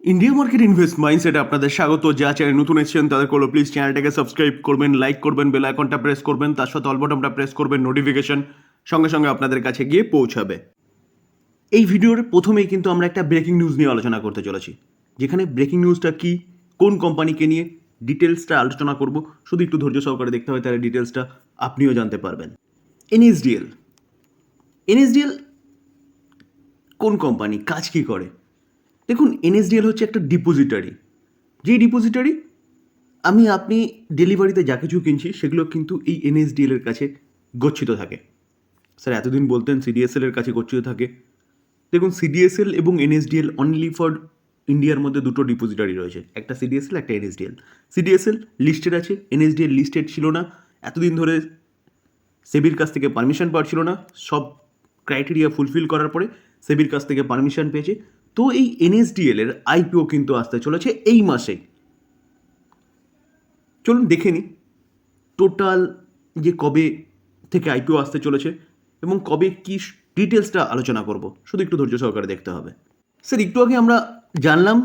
India market invest মাইন্ডসেটে আপনাদের স্বাগত। যা চ্যানেল নতুন এসেছেন তাদের করল প্লিজ চ্যানেলটাকে সাবস্ক্রাইব করবেন লাইক করবেন বেল আইকনটা প্রেস করবেন, তার সাথে অলবটনটা প্রেস করবেন নোটিফিকেশন সঙ্গে সঙ্গে আপনাদের কাছে গিয়ে পৌঁছাবে। এই ভিডিওর প্রথমেই কিন্তু আমরা একটা ব্রেকিং নিউজ নিয়ে আলোচনা করতে চলেছি। যেখানে ব্রেকিং নিউজটা কি, কোন কোম্পানিকে নিয়ে ডিটেলসটা আলোচনা করব, শুধু একটু ধৈর্য সহকারে দেখতে হবে, তাহলে ডিটেলসটা আপনিও জানতে পারবেন। এনএসডিএল এনএসডিএল কোন কোম্পানি কাজ কি করে? দেখুন এনএসডিএল হচ্ছে একটা ডিপোজিটারি যেই ডিপোজিটারি আমি আপনি ডেলিভারিতে যা কিছু কিনছি, সেগুলো কিন্তু এই এনএসডিএল এর কাছে গচ্ছিত থাকে। স্যার, এতদিন বলতেন সিডিএসএল এর কাছে গচ্ছিত থাকে। দেখুন সিডিএসএল এবং এনএসডিএল অনলি ফর ইন্ডিয়ার মধ্যে দুটো ডিপোজিটারি রয়েছে। একটা সিডিএসএল একটা এনএসডিএল সিডিএসএল লিস্টেড আছে এনএসডিএল লিস্টেড ছিল না। এতদিন ধরে সেবির কাছ থেকে পারমিশন পাচ্ছিল না। সব ক্রাইটেরিয়া ফুলফিল করার পরে সেবির কাছ থেকে পারমিশন পেয়েছে। তো এই এনএসডিএল এর আইপিও কিন্তু আসতে চলেছে এই মাসে। চলুন দেখে নিই টোটাল যে কবে থেকে আইপিও আসতে চলেছে এবং কবে কি ডিটেলসটা আলোচনা করব। শুধু একটু ধৈর্য সহকারে দেখতে হবে। স্যার, একটু আগে আমরা জানলাম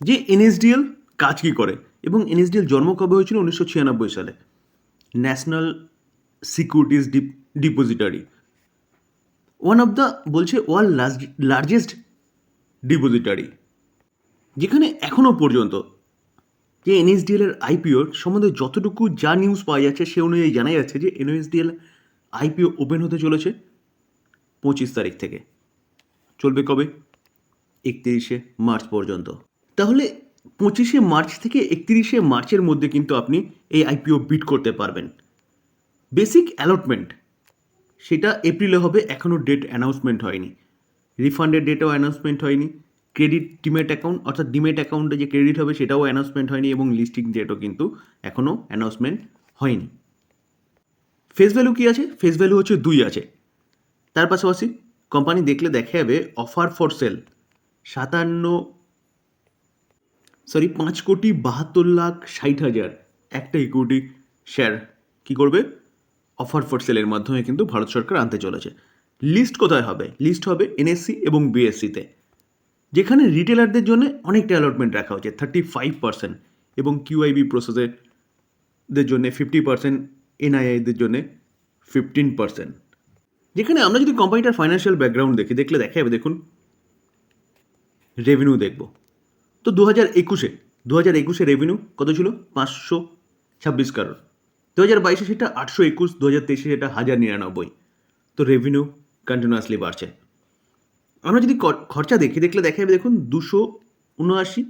যে এনএসডিএল কাজ কী করে এবং এনএসডিএল জন্ম কবে হয়েছিল উনিশশো ছিয়ানব্বই সালে? National securities depository one of the বলছে ওয়ার্ল্ড লার্জেস্ট ডিপোজিটারি। যেখানে এখনও পর্যন্ত যে এনএসডিএল এর আইপিওর সম্বন্ধে যতটুকু যা নিউজ পাওয়া যাচ্ছে সে অনুযায়ী জানা যাচ্ছে যে এনএসডিএল আইপিও ওপেন হতে চলেছে পঁচিশ তারিখ থেকে। চলবে কবে? একত্রিশে মার্চ পর্যন্ত। তাহলে পঁচিশে মার্চ থেকে একত্রিশে মার্চের মধ্যে কিন্তু আপনি এই আইপিও বিট করতে পারবেন। বেসিক অ্যালটমেন্ট সেটা এপ্রিলে হবে, এখনও ডেট অ্যানাউন্সমেন্ট হয়নি। রিফান্ডের ডেটও অ্যানাউন্সমেন্ট হয়নি। ক্রেডিট ডিমেট অ্যাকাউন্ট অর্থাৎ ডিমেট অ্যাকাউন্টে যে ক্রেডিট হবে, সেটাও অ্যানাউন্সমেন্ট হয়নি এবং লিস্টিং ডেটও কিন্তু এখনও অ্যানাউন্সমেন্ট হয়নি। ফেস ভ্যালু কী আছে? ফেস ভ্যালু হচ্ছে দুই আছে। তার পাশাপাশি কোম্পানি দেখলে দেখা যাবে অফার ফর সেল সাতান্ন সরি পাঁচ কোটি বাহাত্তর লাখ ষাট হাজার একটা ইকুইটি শেয়ার কী করবে? অফার ফর সেলের মাধ্যমে কিন্তু ভারত সরকার আনতে চলেছে। লিস্ট কোথায় হবে? লিস্ট হবে এনএসসি এবং বিএসসিতে যেখানে রিটেলারদের জন্য অনেকটা অ্যালটমেন্ট রাখা হয়েছে থার্টি ফাইভ পার্সেন্ট এবং কিউআইবি প্রসেসেরদের জন্য ফিফটি পার্সেন্ট এনআইআইদের জন্য ফিফটিন পার্সেন্ট যেখানে আমরা যদি কোম্পানিটার ফাইন্যান্সিয়াল ব্যাকগ্রাউন্ড দেখি, দেখলে দেখা যাবে, দেখুন রেভিনিউ দেখব। তো দু হাজার একুশে দু হাজার একুশে রেভিনিউ কত ছিল? পাঁচশো ছাব্বিশ কারোর দু হাজার বাইশে সেটা আটশো একুশ দু হাজার তেইশে সেটা হাজার নিরানব্বই। তো রেভিনিউ কন্টিনিউয়াসলি বাড়ছে। আমরা যদি খরচা দেখি, দেখলে দেখা যাবে দেখুন, দুশো উনআশি,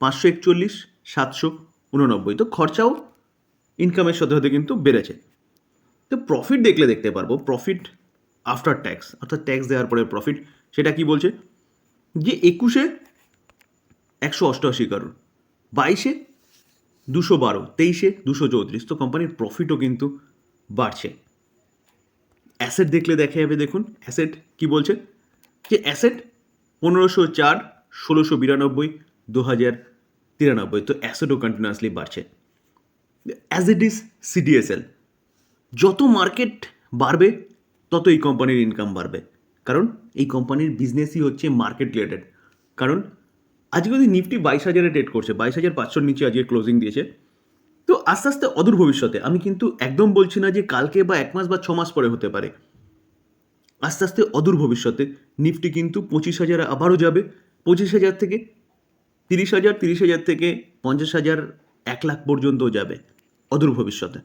পাঁচশো একচল্লিশ, সাতশো উননব্বই। তো খরচাও ইনকামের সাথে সাথে কিন্তু বেড়েছে। তো প্রফিট দেখলে দেখতে পারব। প্রফিট আফটার ট্যাক্স অর্থাৎ ট্যাক্স দেওয়ার পরে প্রফিট সেটা কি বলছে? যে একুশে একশো অষ্টআশি কারোর বাইশে দুশো বারো, তেইশে দুশো চৌত্রিশ। তো কোম্পানির প্রফিটও কিন্তু বাড়ছে। অ্যাসেট দেখলে দেখা যাবে, দেখুন, অ্যাসেট কি বলছে? যে অ্যাসেট পনেরোশো চার, ষোলোশো বিরানব্বই দু হাজার তিরানব্বই। তো অ্যাসেটও কন্টিনিউয়াসলি বাড়ছে। অ্যাজ ইট ইজ সিডিএসএল যত মার্কেট বাড়বে, তত এই কোম্পানির ইনকাম বাড়বে। কারণ এই কোম্পানির বিজনেসই হচ্ছে মার্কেট রিলেটেড কারণ আজকে যদি নিফটি বাইশ হাজারে ট্রেড করছে, বাইশ হাজার পাঁচশোর নিচে আজকে ক্লোজিং দিয়েছে তো আস্তে আস্তে অদূর ভবিষ্যতে, আমি কিন্তু একদম বলছি না যে কালকে বা এক মাস বা ছ মাস পরে হতে পারে। আস্তে আস্তে অদূর ভবিষ্যতে, নিফটি কিন্তু পঁচিশ হাজার আবারও যাবে। পঁচিশ হাজার থেকে তিরিশ হাজার তিরিশ হাজার থেকে পঞ্চাশ হাজার, এক লাখ পর্যন্তও যাবে অদূর ভবিষ্যতে।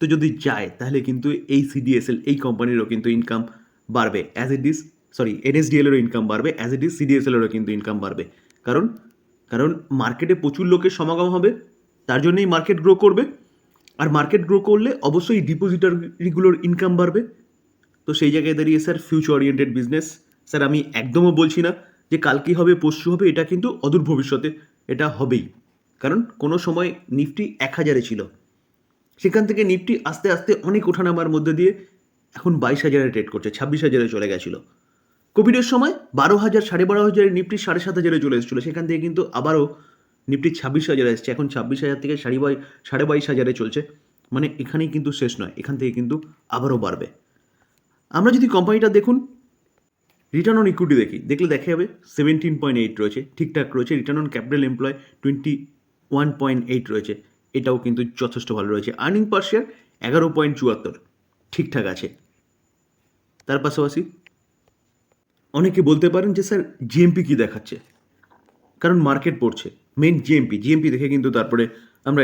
তো যদি যায়, তাহলে কিন্তু এই সিডিএসএল এই কোম্পানিরও কিন্তু ইনকাম বাড়বে অ্যাজ ইট ইজ সরি এনএসডিএলেরও ইনকাম বাড়বে অ্যাজ ইট ইজ সিডিএসএলেরও কিন্তু ইনকাম বাড়বে। কারণ কারণ মার্কেটে প্রচুর লোকের সমাগম হবে। তার জন্যই মার্কেট গ্রো করবে। আর মার্কেট গ্রো করলে অবশ্যই ডিপোজিটারিগুলোর ইনকাম বাড়বে। তো সেই জায়গায় দাঁড়িয়ে sir future oriented business sir আমি একদমও বলছি না যে কালকে হবে, পরশু হবে, এটা কিন্তু অদূর ভবিষ্যতে এটা হবেই। কারণ কোনো সময় নিফটি এক হাজারে ছিল। সেখান থেকে নিফটি আস্তে আস্তে অনেক ওঠানামার মধ্যে দিয়ে এখন বাইশ হাজারে ট্রেড করছে, ছাব্বিশ হাজারে চলে গেছিল। কোভিডের সময় বারো হাজার, সাড়ে বারো হাজারের নিফটি, সাড়ে সাত হাজারে চলে এসেছিল। সেখান থেকে কিন্তু আবারও নিফটি ছাব্বিশ হাজারে এসছে, এখন ছাব্বিশ হাজার থেকে সাড়ে বাই সাড়ে বাইশ হাজারে চলছে। মানে এখানেই কিন্তু শেষ নয়, এখান থেকে কিন্তু আবারও বাড়বে। আমরা যদি কোম্পানিটা দেখুন রিটার্ন অন ইকুইটি দেখি, দেখলে দেখা যাবে সেভেন্টিন পয়েন্ট এইট রয়েছে, ঠিকঠাক রয়েছে return on capital employed twenty one point eight রয়েছে, এটাও কিন্তু যথেষ্ট ভালো রয়েছে। আর্নিং পার শেয়ার এগারো পয়েন্ট চুয়াত্তর, ঠিকঠাক আছে। তার পাশাপাশি অনেকে বলতে পারেন যে, স্যার জিএমপি কী দেখাচ্ছে? কারণ মার্কেট পড়ছে। মেন জিএমপি জিএমপি দেখে কিন্তু তারপরে আমরা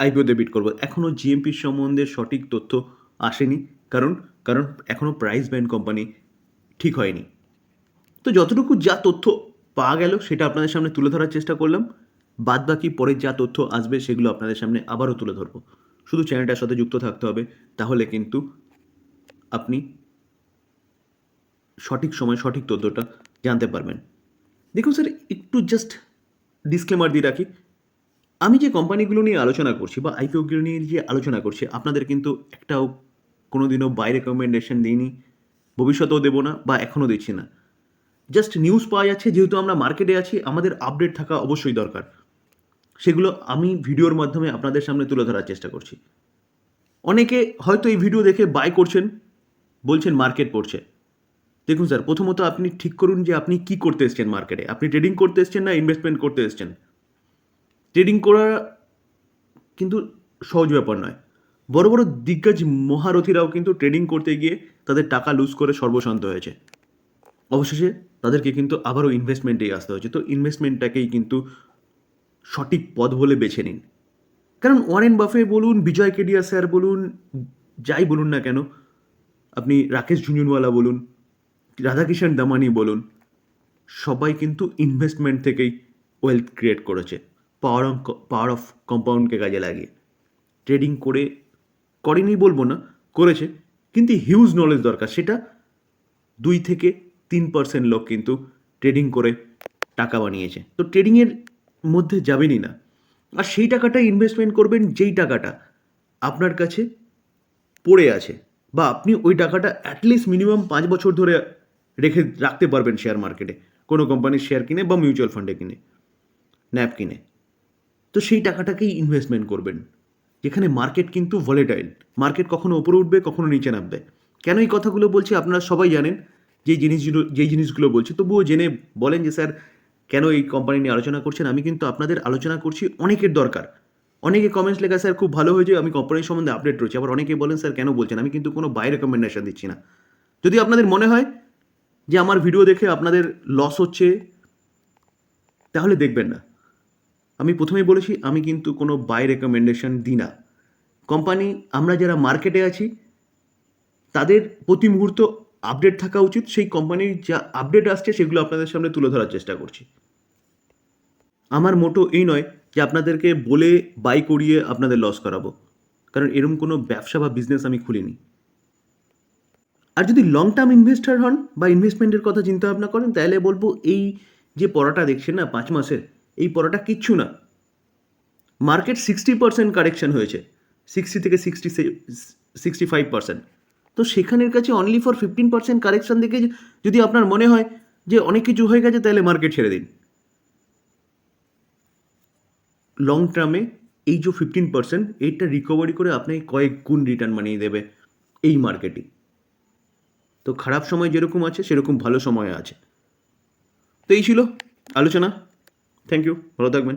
আইপিওতে বিট করব। এখনও জিএমপির সম্বন্ধে সঠিক তথ্য আসেনি। কারণ কারণ এখনও প্রাইস ব্যান্ড কোম্পানি ঠিক হয়নি। তো যতটুকু যা তথ্য পাওয়া গেল সেটা আপনাদের সামনে তুলে ধরার চেষ্টা করলাম। বাদ বাকি পরে যা তথ্য আসবে সেগুলো আপনাদের সামনে আবারও তুলে ধরবো। শুধু চ্যানেলটার সাথে যুক্ত থাকতে হবে, তাহলে কিন্তু আপনি সঠিক সময় সঠিক তথ্যটা জানতে পারবেন। দেখুন স্যার, একটু জাস্ট ডিসক্লেমার দিয়ে রাখি। আমি যে কোম্পানিগুলো নিয়ে আলোচনা করছি বা আইপিওগুলো নিয়ে যে আলোচনা করছি, আপনাদের কিন্তু একটাও কোনো দিনও বাই রেকমেন্ডেশন দিইনি, ভবিষ্যতেও দেবো না বা এখনও দিচ্ছি না। জাস্ট নিউজ পাওয়া যাচ্ছে, যেহেতু আমরা মার্কেটে আছি, আমাদের আপডেট থাকা অবশ্যই দরকার। সেগুলো আমি ভিডিওর মাধ্যমে আপনাদের সামনে তুলে ধরার চেষ্টা করছি। অনেকে হয়তো এই ভিডিও দেখে বাই করছেন, বলছেন মার্কেট পড়ছে। দেখুন স্যার, প্রথমত আপনি ঠিক করুন যে আপনি কি করতে এসছেন মার্কেটে আপনি ট্রেডিং করতে এসছেন না ইনভেস্টমেন্ট করতে এসছেন? ট্রেডিং করা কিন্তু সহজ ব্যাপার নয়। বড় বড় দিগ্গজ মহারথীরাও কিন্তু ট্রেডিং করতে গিয়ে তাদের টাকা লুজ করে সর্বশান্ত হয়েছে। অবশেষে তাদেরকে কিন্তু আবারও ইনভেস্টমেন্টেই আসতে হয়েছে। তো ইনভেস্টমেন্টটাকেই কিন্তু সঠিক পথ বলে বেছে নিন। কারণ ওয়ারেন বাফে বলুন, বিজয় কেডিয়া স্যার বলুন, যাই বলুন না কেন, আপনি রাকেশ ঝুঁঝুনওয়ালা বলুন রাধাকিষাণ দামানি বলুন, সবাই কিন্তু ইনভেস্টমেন্ট থেকেই ওয়েলথ ক্রিয়েট করেছে পাওয়ার অফ পাওয়ার অফ কম্পাউন্ডকে কাজে লাগিয়ে। ট্রেডিং করে করেনি বলব না, করেছে, কিন্তু হিউজ নলেজ দরকার। সেটা দুই থেকে তিন পার্সেন্ট লোক কিন্তু ট্রেডিং করে টাকা বানিয়েছে। তো ট্রেডিংয়ের মধ্যে যাবেনই না। আর সেই টাকাটা ইনভেস্টমেন্ট করবেন, যেই টাকাটা আপনার কাছে পড়ে আছে, বা আপনি ওই টাকাটা অ্যাটলিস্ট মিনিমাম পাঁচ বছর ধরে রেখে রাখতে পারবেন শেয়ার মার্কেটে কোনো কোম্পানির শেয়ার কিনে বা মিউচুয়াল ফান্ডে কিনে ন্যাপ কিনে। তো সেই টাকাটাকেই ইনভেস্টমেন্ট করবেন। যেখানে মার্কেট কিন্তু ভলেটাইল মার্কেট কখনো ওপরে উঠবে, কখনো নিচে নামবে। কেন এই কথাগুলো বলছি আপনারা সবাই জানেন, যে জিনিসগুলো যেই জিনিসগুলো বলছি। তবুও জেনে বলেন যে স্যার, কেন এই কোম্পানি নিয়ে আলোচনা করছেন? আমি কিন্তু আপনাদের আলোচনা করছি অনেকের দরকার। অনেকে কমেন্টস লেখা, স্যার, খুব ভালো হয়েছে, আমি কোম্পানির সম্বন্ধে আপডেট রয়েছে। আবার অনেকে বলেন, স্যার, কেন বলছেন? আমি কিন্তু কোনো বাই রেকমেন্ডেশন দিচ্ছি না। যদি আপনাদের মনে হয় যে আমার ভিডিও দেখে আপনাদের লস হচ্ছে, তাহলে দেখবেন না। আমি প্রথমেই বলেছি, আমি কিন্তু কোনো বাই রেকমেন্ডেশন দিই না। কোম্পানি আমরা যারা মার্কেটে আছি, তাদের প্রতি মুহূর্ত আপডেট থাকা উচিত। সেই কোম্পানির যা আপডেট আসছে, সেগুলো আপনাদের সামনে তুলে ধরার চেষ্টা করছি। আমার মোটো এই নয় যে আপনাদেরকে বলে বাই করিয়ে আপনাদের লস করাবো। কারণ এরকম কোনো ব্যবসা বা বিজনেস আমি খুলিনি। আর যদি লং টার্ম ইনভেস্টার হন বা ইনভেস্টমেন্টের কথা চিন্তা ভাবনা করেন, তাহলে বলব এই যে পড়াটা দেখছেন না, পাঁচ মাসের, এই পড়াটা কিচ্ছু না। মার্কেট সিক্সটি পার্সেন্ট কারেকশন হয়েছে সিক্সটি থেকে সিক্সটি সিক্সটি ফাইভ পার্সেন্ট তো সেখানের কাছে only for fifteen percent correction দেখে যদি আপনার মনে হয় যে অনেক কিছু হয়ে গেছে, তাহলে মার্কেট ছেড়ে দিন। লং টার্মে এই যে ফিফটিন পার্সেন্ট এইটা রিকভারি করে আপনাকে কয়েক গুণ রিটার্ন বানিয়ে দেবে এই মার্কেটই তো খারাপ সময় যেরকম আছে, সেরকম ভালো সময় আছে। তো এই ছিল আলোচনা। থ্যাংক ইউ ভালো থাকবেন।